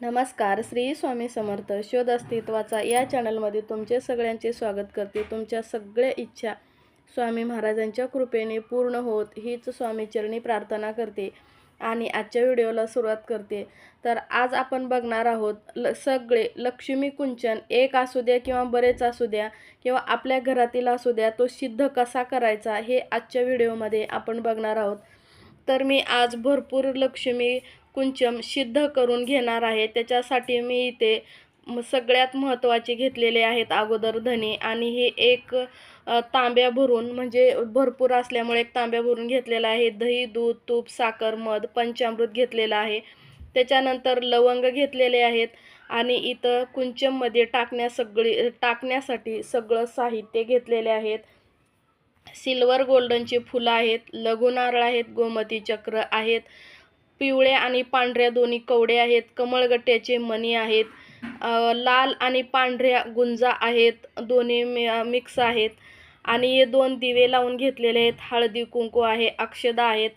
नमस्कार श्री स्वामी समर्थ शोध अस्तित्वाचा या चॅनलमध्ये तुमचे सगळ्यांचे स्वागत करते. तुमच्या सगळ्या इच्छा स्वामी महाराजांच्या कृपेने पूर्ण होत हीच स्वामीचरणी प्रार्थना करते आणि आजच्या व्हिडिओला सुरुवात करते. तर आज आपण बघणार आहोत ल सगळे लक्ष्मी कुंचन एक असू द्या किंवा बरेच असू द्या किंवा आपल्या घरातील असू द्या तो सिद्ध कसा करायचा हे आजच्या व्हिडिओमध्ये आपण बघणार आहोत. तर मी आज भरपूर लक्ष्मी कुंचम सिद्ध करून घेणार आहे. त्याच्यासाठी मी इथे सगळ्यात महत्त्वाचे घेतलेले आहेत अगोदर धने. आणि हे एक तांब्या भरून म्हणजे भरपूर असल्यामुळे एक तांब्या भरून घेतलेला आहे. दही दूध तूप साखर मध पंचामृत घेतलेलं आहे. त्याच्यानंतर लवंग घेतलेले आहेत. आणि इथं कुंचममध्ये टाकण्या सगळी टाकण्यासाठी सगळं साहित्य घेतलेले आहेत. सिल्वर गोल्डनची फुलं आहेत. लघु नारळ आहेत. गोमती चक्र आहेत. पिवळ्या आणि पांढऱ्या दोन्ही कवडे आहेत कमळगट्ट्याचे मणी आहेत अ, लाल आणि पांढऱ्या गुंजा आहेत दोन्ही मि- मिक्स आहेत आणि हे दोन दिवे लावून घेतलेले आहेत हळदी कुंकू आहे अक्षदा आहेत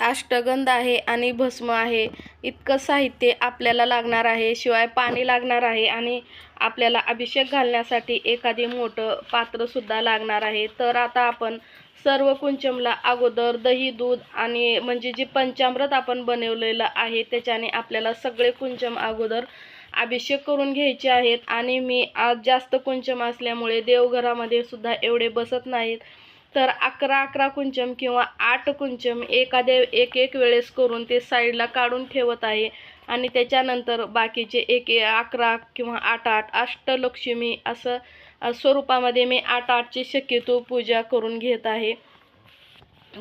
अष्टगंध आहे आणि भस्म आहे. इतकं साहित्य आपल्याला लागणार आहे. शिवाय पाणी लागणार आहे आणि आपल्याला अभिषेक घालण्यासाठी एखादी मोठं पात्रसुद्धा लागणार आहे. तर आता आपण सर्व कुंचमला अगोदर दही दूध आणि म्हणजे जे पंचामृत आपण बनवलेलं आहे त्याच्याने आपल्याला सगळे कुंचम अगोदर अभिषेक करून घ्यायचे आहेत. आणि मी आज जास्त कुंचम असल्यामुळे देवघरामध्ये सुद्धा एवढे बसत नाहीत. तर अकरा अकरा कुंचम किंवा आठ कुंचम एखाद्या एक एक वेळेस करून ते साईडला काढून ठेवत आहे. आणि त्याच्यानंतर बाकीचे एक अकरा किंवा आठ आठ अष्टलक्ष्मी असं स्वरूपामध्ये मी आठ आठची शक्यतो पूजा करून घेत आहे.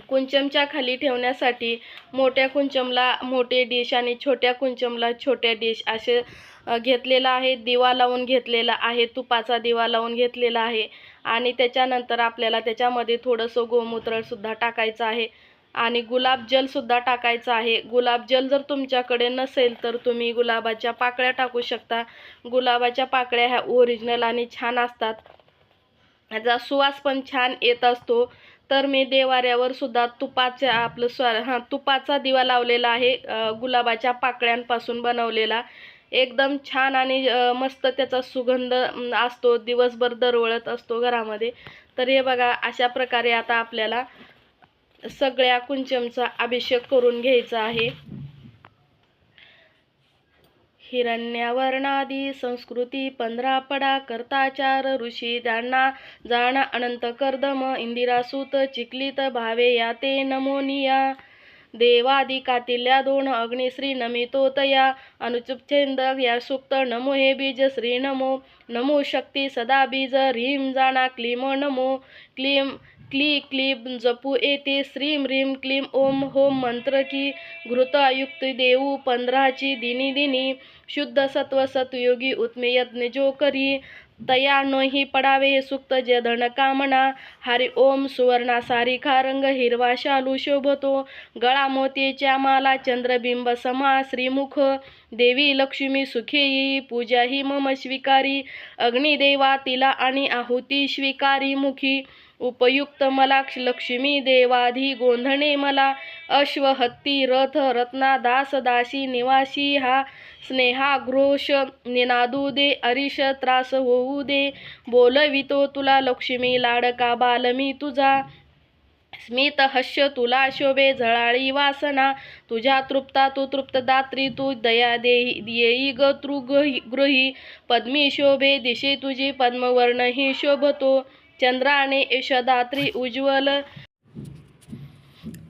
कुंचमच्या खाली ठेवण्यासाठी मोठ्या कुंचमला मोठे डिश आणि छोट्या कुंचमला छोट्या डिश असे घेतलेलं घेतलेला आहे. दिवा लावून घेतलेला आहे. तुपाचा दिवा लावून घेतलेला आहे. आणि त्याच्यानंतर आपल्याला त्याच्यामध्ये थोडंसं गोमूत्रसुद्धा टाकायचं आहे. आणि गुलाबजलसुद्धा टाकायचं आहे. गुलाबजल जर तुमच्याकडे नसेल तर तुम्ही गुलाबाच्या पाकळ्या टाकू शकता. गुलाबाच्या पाकळ्या ह्या ओरिजिनल आणि छान असतात. ह्याचा सुवास पण छान येत असतो. तर मी देवाऱ्यावर सुद्धा तुपाच्या आपलं स्व हां तुपाचा दिवा लावलेला आहे गुलाबाच्या पाकळ्यांपासून बनवलेला. एकदम छान आणि मस्त त्याचा सुगंध असतो. दिवसभर दरवळत असतो घरामध्ये. तर हे बघा अशा प्रकारे आता आपल्याला सगळ्या कुंचमचा अभिषेक करून घ्यायचा आहे. हिरण्यवर्णादी संस्कृती पंधरा पडा कर्ताचार ऋषी. त्यांना जाणा अनंत कर्दम इंदिरासूत चिकलित भावे या ते नमोनिया देवादिकातिल्या दोन अग्निश्री नमितोतया अनुचुपछेंद या सुक्त नमो हे बीज श्री नमो नमो शक्ती सदा बीज ह्रीम जाणा क्लीम नमो क्लीम क्ली क्लीब जपू येते श्रीम ह्रीम क्लीम ओम होम मंत्र की घृतायुक्त देऊ पंधराची दिनी दिनी शुद्ध सत्व सतयोगी उत्मेयज्ञ जो करी तया नोही पडावे हे सुक्त जधन कामना। हरि ओम सुवर्णा सारिखा रंग हिरवा शालू शोभतो। गळा मोतीच्या माला चंद्रबिंब समा श्रीमुख। देवी लक्ष्मी सुखेयी पूजा ही मम स्वीकारी। अग्निदेवा तिला आणि आहुती स्वीकारी मुखी। उपयुक्त मला लक्ष्मी देवाधी गोंधणे मला. अश्व हत्ती रथ रत्ना दास दासी निवासी हा स्नेहा घ्रोष निनादू दे अरिष त्रास होऊ दे. बोलवितो तुला लक्ष्मी लाडका बालमी तुझा. स्मित हस्य तुला शोभे झळाळी वासना. तुझ्या तृप्ता तू तृप्तदात्री तू दया देई ग तृ गृही पद्मी शोभे दिशे तुझी पद्मवर्ण ही शोभतो. चंद्राने यशोदात्री उज्ज्वल.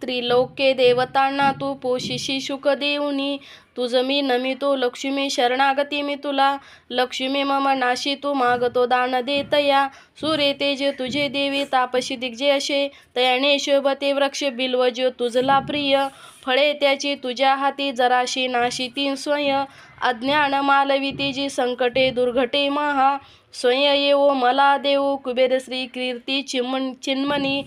त्रिलोके देवतांना तू पोशिशी शुक देऊनी. तुझ मी नमितो लक्ष्मी शरणागती मी तुला. लक्ष्मी मम नाशी तू मागतो दान देतया. सूर्य तेज तुझे देवी तापशी दिग्जे असे. तयाने शोभते वृक्ष बिल्वज तुझला प्रिय. फळे त्याची तुझ्या हाती जराशी नाशी तीन स्वय. अज्ञान मालवितेजी संकटे दुर्घटे महा. स्वय येवो मला देवो कुबेर श्री कीर्ती चिमण चिन्मनी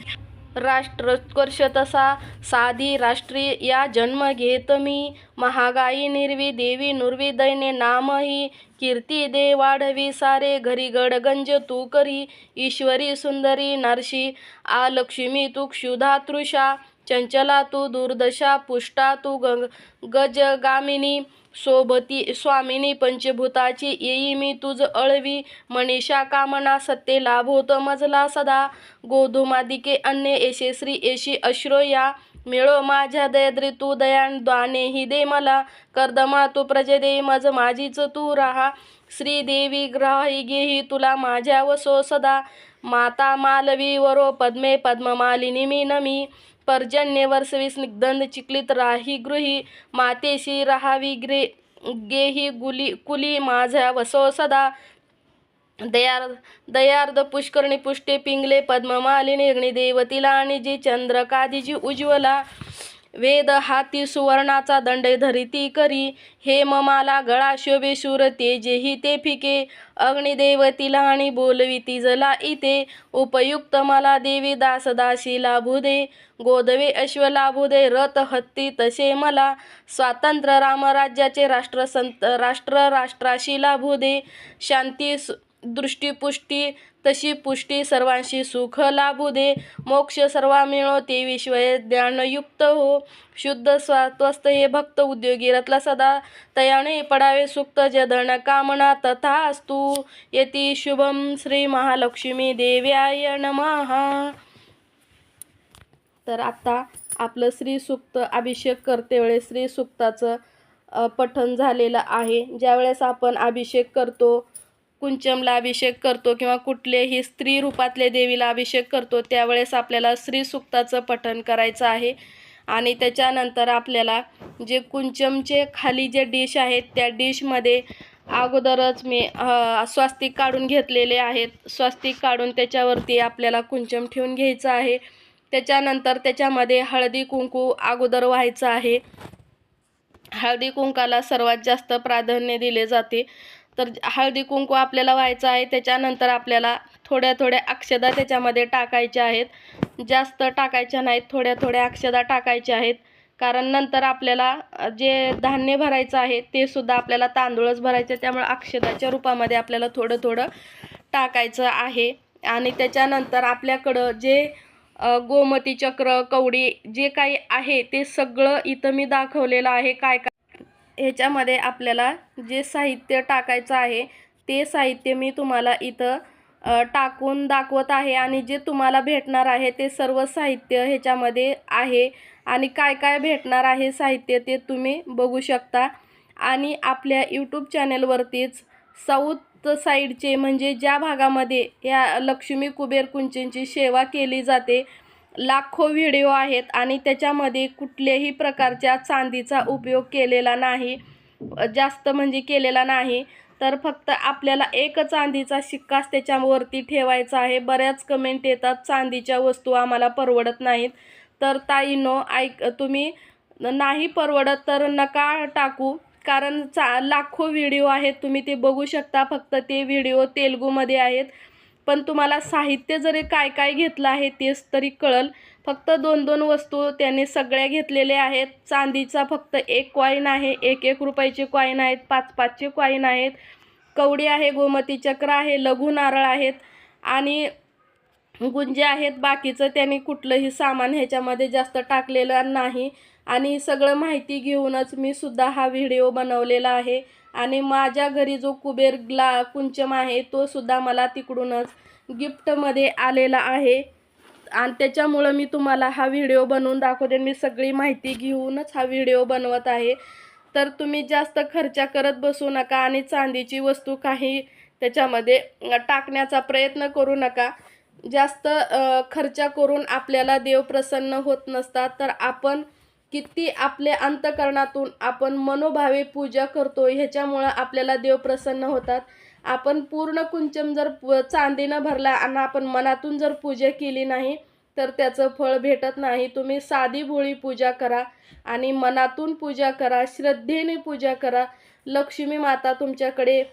राष्ट्रोत्कर्ष तसा साधी राष्ट्रीय या जन्म घेत मी. महागाई निर्वी देवी नुर्वी दैने नामही. कीर्ती दे वाढवी सारे घरी गडगंज तू करी. ईश्वरी सुंदरी नारशी आ लक्ष्मी तू क्षुधा तृषा. चंचला तू दुर्दशा पुष्टा तू गंग गजगामिनी. सोबती स्वामिनी पंचभूताची येई मी तुझ अळवी. मनीषा कामना सत्ते लाभोत मजला सदा. गोधुमादिके अन्य येशे श्री येशी अश्रो या मिळो माझ्या दयद्री तू दयान द्वाने हि दे मला. कर्दमा तू प्रजे दे मज माझीच तू राहा. श्रीदेवी ग्राही गेही तुला माझ्या वसो सदा. माता मालवी वरो पद्मे पद्ममालिनी मी नमी. पर्जन्य वर्षवी निग्दंध चिकलित राही गृही मातेशी राहावी ग्रे गेही गुली कुली माझ्या वसो सदा. दयार दयार्द पुष्करणी पुष्टे पिंगले पद्ममालिनी अग्निदेवतीला आणि जी चंद्रकादिजी उज्ज्वला. वेद हाती सुवर्णाचा दंड धरिती करी. हे ममाला गळा शोभे शूर तेजेही ते फिके. अग्निदेवतीला आणि बोलविती जला इथे उपयुक्त मला देवी दास दासी लाभू दे. गोदवे अश्व लाभू दे. रथ हत्ती तसे मला. स्वातंत्र्य रामराज्याचे राष्ट्र संत राष्ट्र राष्ट्राशी लाभू दे. शांती सु- दृष्टीपुष्टी तशी पुष्टी सर्वांशी सुख लाभू दे. मोक्ष सर्वा मिळो ते विश्व ज्ञानयुक्त हो. शुद्ध स्वात्वस्त हे भक्त उद्योगी रतला सदा. तयाने पडावे सुक्त जदन कामना तथा अस्तु यती शुभम श्री महालक्ष्मी देव्याय नमहा तर आता आपलं श्री सुक्त अभिषेक करते वेळेस श्री सुक्ताचं पठण झालेलं आहे. ज्यावेळेस आपण अभिषेक करतो कुंचमला अभिषेक करतो किंवा कुठलेही स्त्री रूपातले देवीला अभिषेक करतो त्यावेळेस आपल्याला स्त्री सुक्ताचं पठण करायचं आहे. आणि त्याच्यानंतर आपल्याला जे कुंचमचे खाली जे डिश आहेत त्या डिशमध्ये अगोदरच मी स्वास्तिक काढून घेतलेले आहेत. स्वास्तिक काढून त्याच्यावरती आपल्याला कुंचम ठेवून घ्यायचं आहे. त्याच्यानंतर त्याच्यामध्ये हळदी कुंकू अगोदर व्हायचं आहे. हळदी कुंकाला सर्वात जास्त प्राधान्य दिले जाते. तर हळदी कुंकू आपल्याला व्हायचं आहे. त्याच्यानंतर आपल्याला थोड्या थोड्या अक्षदा त्याच्यामध्ये टाकायच्या आहेत. जास्त टाकायच्या नाहीत थोड्या थोड्या अक्षदा टाकायच्या आहेत. कारण नंतर आपल्याला जे धान्य भरायचं आहे ते सुद्धा आपल्याला तांदूळच भरायचे त्यामुळे अक्षदाच्या रूपामध्ये आपल्याला थोडं थोडं टाकायचं आहे. आणि त्याच्यानंतर आपल्याकडं जे गोमती चक्र कवडी जे काही आहे ते सगळं इथं मी दाखवलेलं आहे. काय काय ह्याच्यामध्ये आपल्याला जे साहित्य टाकायचं आहे ते साहित्य मी तुम्हाला इथं टाकून दाखवत आहे आणि जे तुम्हाला भेटणार आहे ते सर्व साहित्य ह्याच्यामध्ये आहे आणि काय काय भेटणार आहे साहित्य ते तुम्ही बघू शकता. आणि आपल्या यूट्यूब चॅनलवरतीच साऊथ साईडचे म्हणजे ज्या भागामध्ये या लक्ष्मी कुबेर कुंचींची सेवा केली जाते लाखो व्हिडिओ आहेत आणि त्याच्यामध्ये कुठल्याही प्रकारच्या चांदीचा उपयोग केलेला नाही जास्त म्हणजे केलेला नाही. तर फक्त आपल्याला एक चांदीचा शिक्काच त्याच्यावरती ठेवायचा आहे. बऱ्याच कमेंट येतात चांदीच्या वस्तू आम्हाला परवडत नाहीत. तर ताईनो ऐक तुम्ही नाही परवडत तर नका टाकू कारण चा लाखो व्हिडिओ आहेत तुम्ही ते बघू शकता. फक्त ते व्हिडिओ तेलगूमध्ये आहेत. पण तुम्हाला साहित्य जरी काय काय घेतलं आहे तेच तरी कळल. फक्त दोन दोन वस्तू त्याने सगळ्या घेतलेल्या आहेत. चांदीचा फक्त एक कॉईन आहे. एक एक रुपयाचे कॉईन आहेत. पाच पाचचे कॉईन आहेत. कवडी आहे गोमती चक्र आहे लघु नारळ आहेत आणि गुंजे आहेत. बाकीचं त्यांनी कुठलंही सामान ह्याच्यामध्ये जास्त टाकलेलं नाही. आणि सगळं माहिती घेऊनच मी सुद्धा हा व्हिडिओ बनवलेला आहे. आणि माझ्या घरी जो कुबेर ग्ला कुंचम आहे तो सुद्धा मला तिकडूनच गिफ्टमध्ये आलेला आहे. आणि त्याच्यामुळं मी तुम्हाला हा व्हिडिओ बनवून दाखवते मी सगळी माहिती घेऊनच हा व्हिडिओ बनवत आहे. तर तुम्ही जास्त खर्च करत बसू नका आणि चांदीची वस्तू काही त्याच्यामध्ये टाकण्याचा प्रयत्न करू नका. जास्त खर्चा खर्च करून आपल्याला देव प्रसन्न होत नसतात. तर आपण किती आपल्या अंतकरणातून आपण मनोभावे पूजा करतो ह्याच्यामुळं आपल्याला देव प्रसन्न होतात. आपण पूर्ण कुंचम जर प- चांदीनं भरला आणि आपण मनातून जर पूजा केली नाही तर त्याचं फळ भेटत नाही. तुम्ही साधी भोळी पूजा करा आणि मनातून पूजा करा श्रद्धेने पूजा करा. लक्ष्मी माता तुमच्याकडे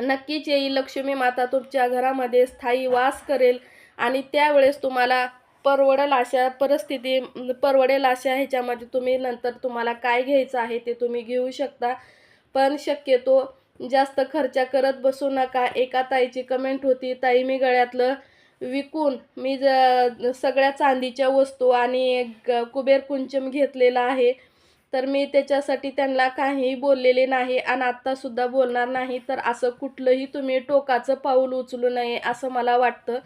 नक्कीच येईल. लक्ष्मी माता तुमच्या घरामध्ये स्थायी वास करेल आणि त्यावेळेस तुम्हाला परवडेल अशा परिस्थिती परवडेल अशा ह्याच्यामध्ये तुम्ही नंतर तुम्हाला काय घ्यायचं आहे ते तुम्ही घेऊ शकता. पण शक्यतो जास्त खर्च करत बसू नका. एका ताईची कमेंट होती ताई मी गळ्यातलं विकून मी ज सगळ्या चांदीच्या वस्तू आणि ग कुबेर कुंचम घेतलेला आहे. तर मी त्याच्यासाठी त्यांना काहीही बोललेले नाही आणि आत्तासुद्धा बोलणार नाही. तर असं कुठलंही तुम्ही टोकाचं पाऊल उचलू नये असं मला वाटतं.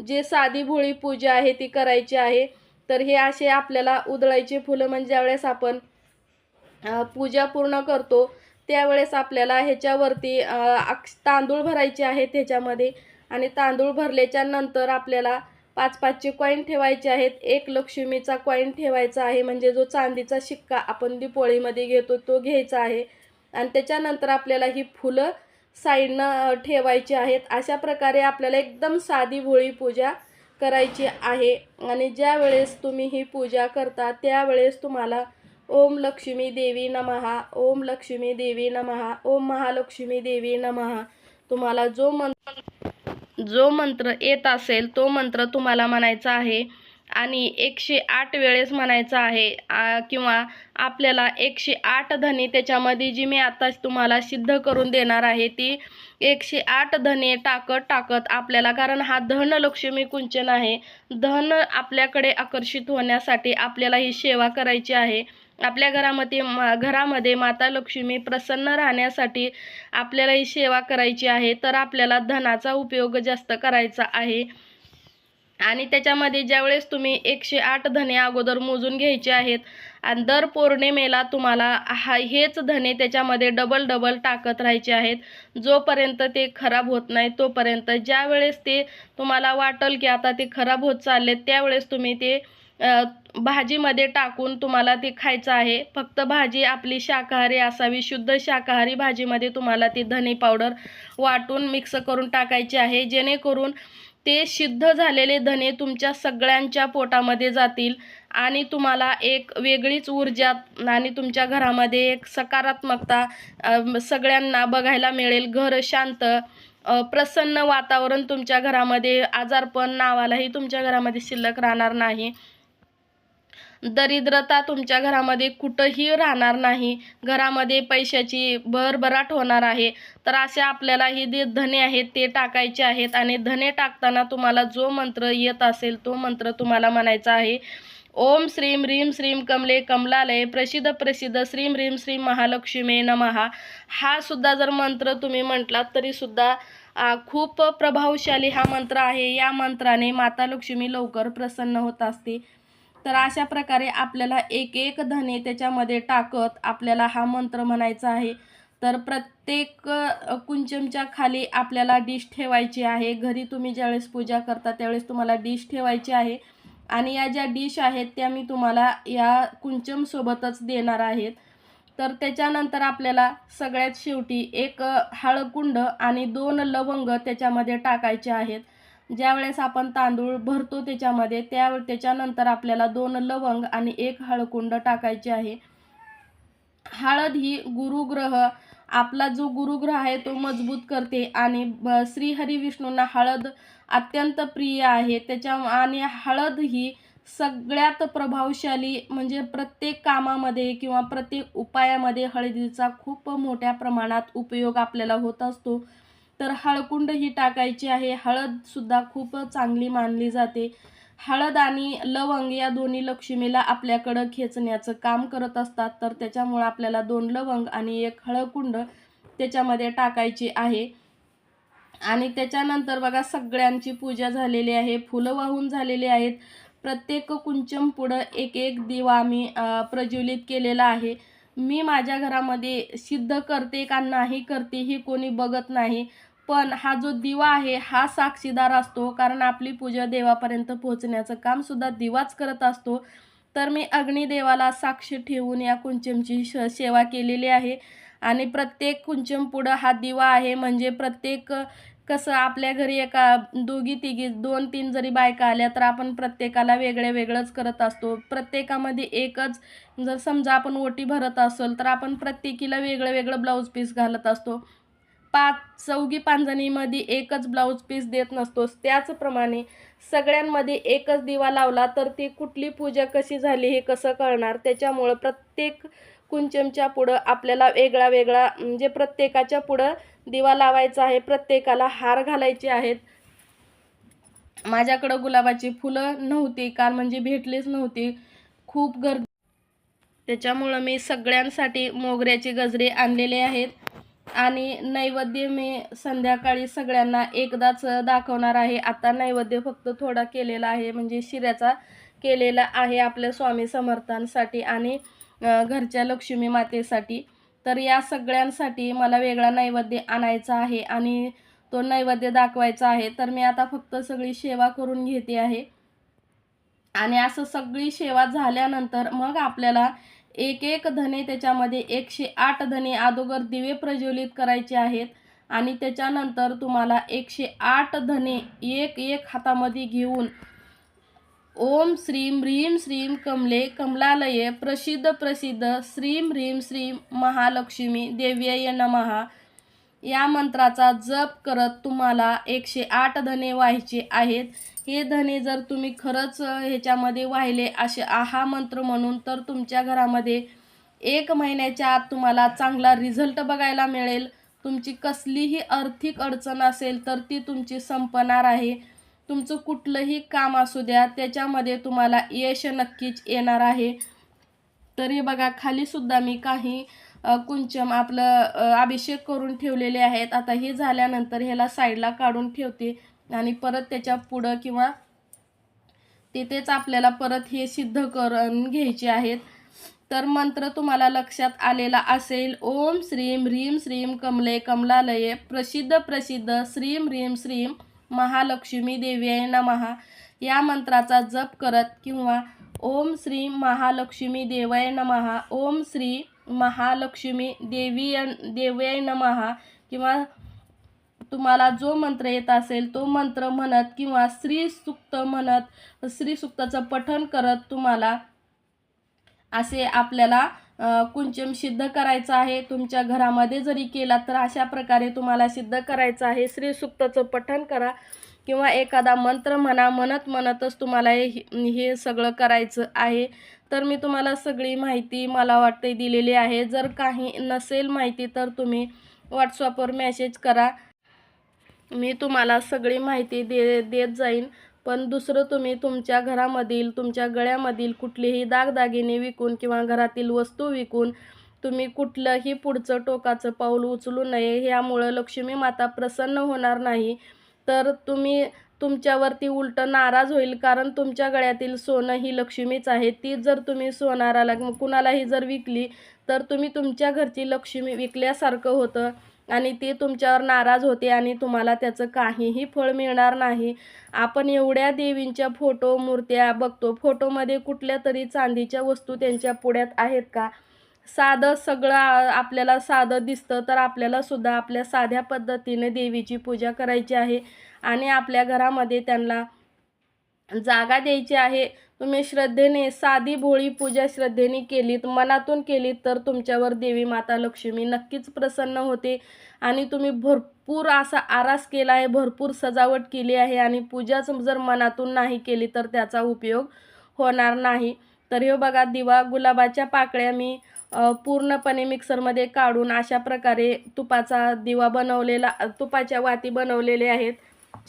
जे साधी भोळी पूजा आहे ती करायची आहे. तर हे असे आपल्याला उधळायचे फुलं म्हणजे ज्यावेळेस आपण पूजा पूर्ण करतो त्यावेळेस आपल्याला ह्याच्यावरती अक्ष तांदूळ भरायचे आहेत ह्याच्यामध्ये. आणि तांदूळ भरल्याच्या नंतर आपल्याला पाच पाचचे कॉईन ठेवायचे आहेत. एक लक्ष्मीचा कॉईन ठेवायचा आहे. म्हणजे जो चांदीचा शिक्का आपण दिपोळीमध्ये घेतो तो घ्यायचा आहे. आणि त्याच्यानंतर आपल्याला ही फुलं साईडनं ठेवायचे आहेत. अशा प्रकारे आपल्याला एकदम साधी भोळी पूजा करायची आहे. आणि ज्या वेळेस तुम्ही ही पूजा करता त्यावेळेस तुम्हाला ओम लक्ष्मी देवी नमहा ओम लक्ष्मी देवी नमहा ओम महालक्ष्मी देवी नमहा तुम्हाला जो मंत्र जो मंत्र येत असेल तो मंत्र तुम्हाला म्हणायचा आहे. आणि एकशे आठ वेळेस म्हणायचं आहे आ, किंवा आपल्याला एकशे आठ धने त्याच्यामध्ये जी मी आता तुम्हाला सिद्ध करून देणार आहे ती एकशे आठ धने टाकत टाकत आपल्याला कारण हा धनलक्ष्मी कुंचन आहे. धन आपल्याकडे आकर्षित होण्यासाठी आपल्याला ही सेवा करायची आहे. आपल्या घरामध्ये मा घरामध्ये माता लक्ष्मी प्रसन्न राहण्यासाठी आपल्याला ही सेवा करायची आहे. तर आपल्याला धनाचा उपयोग जास्त करायचा आहे. आणि त्याच्यामध्ये ज्यावेळेस तुम्ही एकशे आठ धने अगोदर मोजून घ्यायचे आहेत आणि दर पौर्णिमेला तुम्हाला हा हेच धने त्याच्यामध्ये डबल डबल टाकत राहायचे आहेत. जोपर्यंत ते खराब होत नाही तोपर्यंत ज्यावेळेस ते तुम्हाला वाटल की आता ते खराब होत चालले त्यावेळेस तुम्ही ते भाजीमध्ये टाकून तुम्हाला ते खायचं आहे. फक्त भाजी आपली शाकाहारी असावी शुद्ध शाकाहारी भाजीमध्ये तुम्हाला ती धने पावडर वाटून मिक्स करून टाकायची आहे. जेणेकरून ते सिद्ध झालेले धने तुमच्या सगळ्यांच्या पोटामध्ये जातील आणि तुम्हाला एक वेगळीच ऊर्जा आणि तुमच्या घरामध्ये एक सकारात्मकता सगळ्यांना बघायला मिळेल. घर शांत प्रसन्न वातावरण तुमच्या घरामध्ये आजारपण नावालाही तुमच्या घरामध्ये शिल्लक राहणार नाही. दरिद्रता तुमच्या घरामध्ये कुठंही राहणार नाही. घरामध्ये पैशाची भरभराट होणार आहे. तर असे आपल्याला हे जे धने आहेत ते टाकायचे आहेत आणि धने टाकताना तुम्हाला जो मंत्र येत असेल तो मंत्र तुम्हाला म्हणायचा आहे. ओम श्रीम ह्रीम श्रीम कमले कमलालय प्रसिद्ध प्रसिद्ध श्रीम ह्रीम श्रीम महालक्ष्मी नमहा हा सुद्धा जर मंत्र तुम्ही म्हटलात तरीसुद्धा खूप प्रभावशाली हा मंत्र आहे. या मंत्राने माता लक्ष्मी लवकर प्रसन्न होत असते. तर अशा प्रकारे आपल्याला एक एक धने त्याच्यामध्ये टाकत आपल्याला हा मंत्र म्हणायचा आहे. तर प्रत्येक कुंचमच्या खाली आपल्याला डिश ठेवायची आहे. घरी तुम्ही ज्यावेळेस पूजा करता त्यावेळेस तुम्हाला डिश ठेवायची आहे. आणि या ज्या डिश आहेत त्या मी तुम्हाला या कुंचमसोबतच देणार आहेत. तर त्याच्यानंतर आपल्याला सगळ्यात शेवटी एक हळकुंड आणि दोन लवंग त्याच्यामध्ये टाकायचे आहेत. ज्यावेळेस आपण तांदूळ भरतो त्याच्यामध्ये त्या त्याच्यानंतर आपल्याला दोन लवंग आणि एक हळकुंड टाकायचे आहे. हळद ही गुरुग्रह आपला जो गुरुग्रह आहे तो मजबूत करते आणि ब- श्रीहरी विष्णूंना हळद अत्यंत प्रिय आहे. त्याच्या आणि हळद ही सगळ्यात प्रभावशाली म्हणजे प्रत्येक कामामध्ये किंवा प्रत्येक उपायामध्ये हळदीचा खूप मोठ्या प्रमाणात उपयोग आपल्याला होत असतो. तर हळकुंड ही टाकायची आहे. हळदसुद्धा खूप चांगली मानली जाते. हळद आणि लवंग या दोन्ही लक्ष्मीला आपल्याकडं खेचण्याचं काम करत असतात. तर त्याच्यामुळं आपल्याला दोन लवंग आणि एक हळकुंड त्याच्यामध्ये टाकायची आहे. आणि त्याच्यानंतर बघा सगळ्यांची पूजा झालेली आहे. फुलं वाहून झालेली आहेत. प्रत्येक कुंचम पुढं एक एक दिवा आम्ही प्रज्वलित केलेला आहे. मी माझ्या घरामध्ये सिद्ध करते का नाही करते हे कोणी बघत नाही. पण हा जो दिवा आहे हा साक्षीदार असतो. कारण आपली पूजा देवापर्यंत पोहोचण्याचं कामसुद्धा दिवाच करत असतो. तर मी अग्निदेवाला साक्षी ठेवून या कुंचमची श सेवा केलेली आहे. आणि प्रत्येक कुंचम पुढं हा दिवा आहे. म्हणजे प्रत्येक कसं आपल्या घरी एका दोघी तिघी दोन तीन जरी बायका आल्या तर आपण प्रत्येकाला वेगळं वेगळंच करत असतो. प्रत्येकामध्ये एकच जर समजा आपण ओटी भरत असेल तर आपण प्रत्येकीला वेगळं वेगळं ब्लाऊज पीस घालत असतो. पाच चौघी पांजणीमध्ये एकच ब्लाऊज पीस देत नसतोस त्याचप्रमाणे सगळ्यांमध्ये एकच दिवा लावला तर ती कुठली पूजा कशी झाली हे कसं कळणार? त्याच्यामुळं प्रत्येक कुंचमच्या पुढं आपल्याला वेगळा वेगळा म्हणजे प्रत्येकाच्या पुढं दिवा लावायचा आहे प्रत्येकाला हार घालायचे आहेत. माझ्याकडं गुलाबाची फुलं नव्हती काल म्हणजे भेटलीच नव्हती. खूप गर्दी. त्याच्यामुळं मी सगळ्यांसाठी मोगऱ्याची गजरे आणलेले आहेत. आणि नैवेद्य मी संध्याकाळी सगळ्यांना एकदाच दाखवणार आहे. आता नैवेद्य फक्त थोडा केलेला आहे म्हणजे शिऱ्याचा केलेला आहे आपल्या स्वामी समर्थांसाठी. आणि घरच्या लक्ष्मी मातेसाठी. तर या सगळ्यांसाठी मला वेगळा नैवेद्य आणायचा आहे आणि तो नैवेद्य दाखवायचा आहे. तर मी आता फक्त सगळी सेवा करून घेते आहे. आणि असं सगळी सेवा झाल्यानंतर मग आपल्याला एक एक धने त्याच्यामध्ये एकशे आठ धने अगोदर दिवे प्रज्वलित करायचे आहेत. आणि त्याच्यानंतर तुम्हाला एकशे आठ धने एक एक हातामध्ये घेऊन ओम श्रीम ह्रीम श्रीम कमले कमलालये प्रसिद्ध प्रसिद्ध श्रीम ह्रीम श्रीम महालक्ष्मी देव्यय नमहा या मंत्राचा जप करत तुम्हाला एकशे आठ धने व्हायचे आहेत. हे धने जर तुम्ही खरंच ह्याच्यामध्ये वाहिले असे आहा मंत्र म्हणून तर तुमच्या घरामध्ये एक महिन्याच्या आत तुम्हाला चांगला रिझल्ट बघायला मिळेल. तुमची कसलीही आर्थिक अडचण असेल तर ती तुमची संपणार आहे. तुमचं कुठलंही काम असू द्या त्याच्यामध्ये तुम्हाला यश नक्कीच येणार आहे. तरी बघा खालीसुद्धा मी काही कुंचम आपलं अभिषेक करून ठेवलेले आहेत. आता हे झाल्यानंतर ह्याला साईडला काढून ठेवते आणि परत त्याच्या पुढं किंवा तिथेच आपल्याला परत हे सिद्ध करून घ्यायचे आहेत. तर मंत्र तुम्हाला लक्षात आलेला असेल. ओम श्रीम ह्रीम श्रीम कमले कमलालये प्रसिद्ध प्रसिद्ध श्रीम ह्रीम श्रीम महालक्ष्मी देव्याय नमहा या मंत्राचा जप करत किंवा ओम श्री महालक्ष्मी देवाय नमहा ओम श्री महालक्ष्मी देवी देवय नमहा किंवा तुम्हाला जो मंत्र येत असेल तो मंत्र म्हणत किंवा श्री सुक्त म्हणत श्री सुक्ताचं पठण करत तुम्हाला असे आपल्याला कुंचम सिद्ध करायचं आहे. तुमच्या घरामध्ये जरी केला तर अशा प्रकारे तुम्हाला सिद्ध करायचं आहे. श्रीसुक्ताचं पठण करा किंवा एखादा मंत्र म्हणा म्हणत म्हणतच तुम्हाला हे हे सगळं करायचं आहे. तर मी तुम्हाला सगळी माहिती मला वाटते दिलेली आहे. जर काही नसेल माहिती तर तुम्ही व्हॉट्सअपवर मेसेज करा. मी तुम्हाला सगळी माहिती दे देत जाईन. पण दुसरं तुम्ही तुमच्या घरामधील तुमच्या गळ्यामधील कुठलेही दागदागिने विकून किंवा घरातील वस्तू विकून तुम्ही कुठलंही पुढचं टोकाचं पाऊल उचलू नये ह्यामुळं लक्ष्मी माता प्रसन्न होणार नाही. तर तुम्ही तुमच्यावरती उलटं नाराज होईल कारण तुमच्या गळ्यातील सोनं ही लक्ष्मीच आहे. ती जर तुम्ही सोनाराला कुणालाही जर विकली तर तुम्ही तुमच्या घरची लक्ष्मी विकल्यासारखं होतं. आणि ती तुमच्यावर नाराज होते आणि तुम्हाला त्याचं काहीही फळ मिळणार नाही. आपण एवढ्या देवींच्या फोटो मूर्त्या बघतो. फोटोमध्ये कुठल्या तरी चांदीच्या वस्तू त्यांच्या पुढ्यात आहेत का? साधं सगळं आपल्याला साधं दिसतं तर आपल्याला सुद्धा आपल्या साध्या पद्धतीने देवीची पूजा करायची आहे. आणि आपल्या घरामध्ये त्यांना जागा द्यायची आहे. तुम्ही श्रद्धेने साधी भोळी पूजा श्रद्धेने केलीत मनातून केलीत तर तुमच्यावर देवी माता लक्ष्मी नक्कीच प्रसन्न होते. आणि तुम्ही भरपूर असा आरास केला आहे भरपूर सजावट केली आहे आणि पूजाच जर मनातून नाही केली तर त्याचा उपयोग होणार नाही. तर हे बघा दिवा गुलाबाच्या पाकळ्या मी पूर्णपणे मिक्सरमध्ये काढून अशा प्रकारे तुपाचा दिवा बनवलेला तुपाच्या वाती बनवलेले आहेत.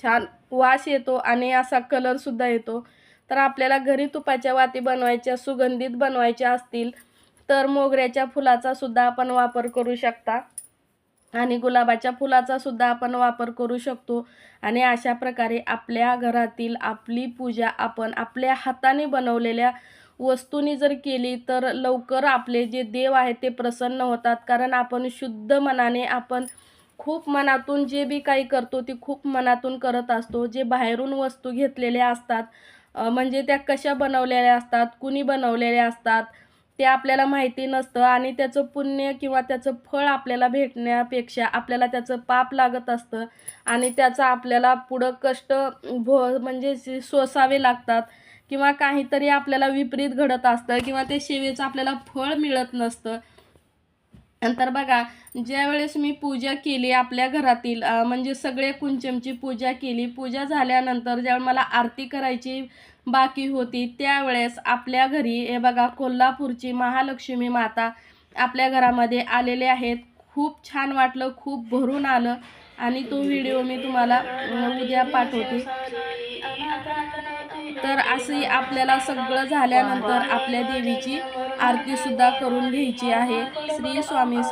छान वास येतो आणि असा कलरसुद्धा येतो. तर आपल्याला घरी तुपाच्या वाती बनवायच्या सुगंधित बनवायच्या असतील तर मोगऱ्याच्या फुलाचा सुद्धा आपण वापर करू शकता. आणि गुलाबाच्या फुलाचा सुद्धा आपण वापर करू शकतो. आणि अशा प्रकारे आपल्या घरातील आपली पूजा आपण आपल्या हाताने बनवलेल्या वस्तूंनी जर केली तर लवकर आपले जे देव आहेत ते प्रसन्न होतात. कारण आपण शुद्ध मनाने आपण खूप मनातून जे बी काही करतो ते खूप मनातून करत असतो. जे बाहेरून वस्तू घेतलेल्या असतात म्हणजे त्या कशा बनवलेल्या असतात कुणी बनवलेल्या असतात ते आपल्याला माहिती नसतं आणि त्याचं पुण्य किंवा त्याचं फळ आपल्याला भेटण्यापेक्षा आपल्याला त्याचं पाप लागत असतं आणि त्याचा आपल्याला पुढं कष्ट भो म्हणजे सोसावे लागतात किंवा काहीतरी आपल्याला विपरीत घडत असतं किंवा ते सेवेचं आपल्याला फळ मिळत नसतं. नंतर बघा ज्या वेळेस मी पूजा केली आपल्या घरातील म्हणजे सगळे कुंचमची पूजा केली पूजा झाल्यानंतर ज्यावेळी मला आरती करायची बाकी होती त्यावेळेस आपल्या घरी हे बघा कोल्हापूरची महालक्ष्मी माता आपल्या घरामध्ये आलेले आहेत. खूप छान वाटलं खूप भरून आलं आणि तो व्हिडिओ मी तुम्हाला उद्या पाठवते. तर असे आपल्याला सगळं झाल्यानंतर आपल्या देवीची आरती सुद्धा करून घ्यायची आहे. श्री स्वामी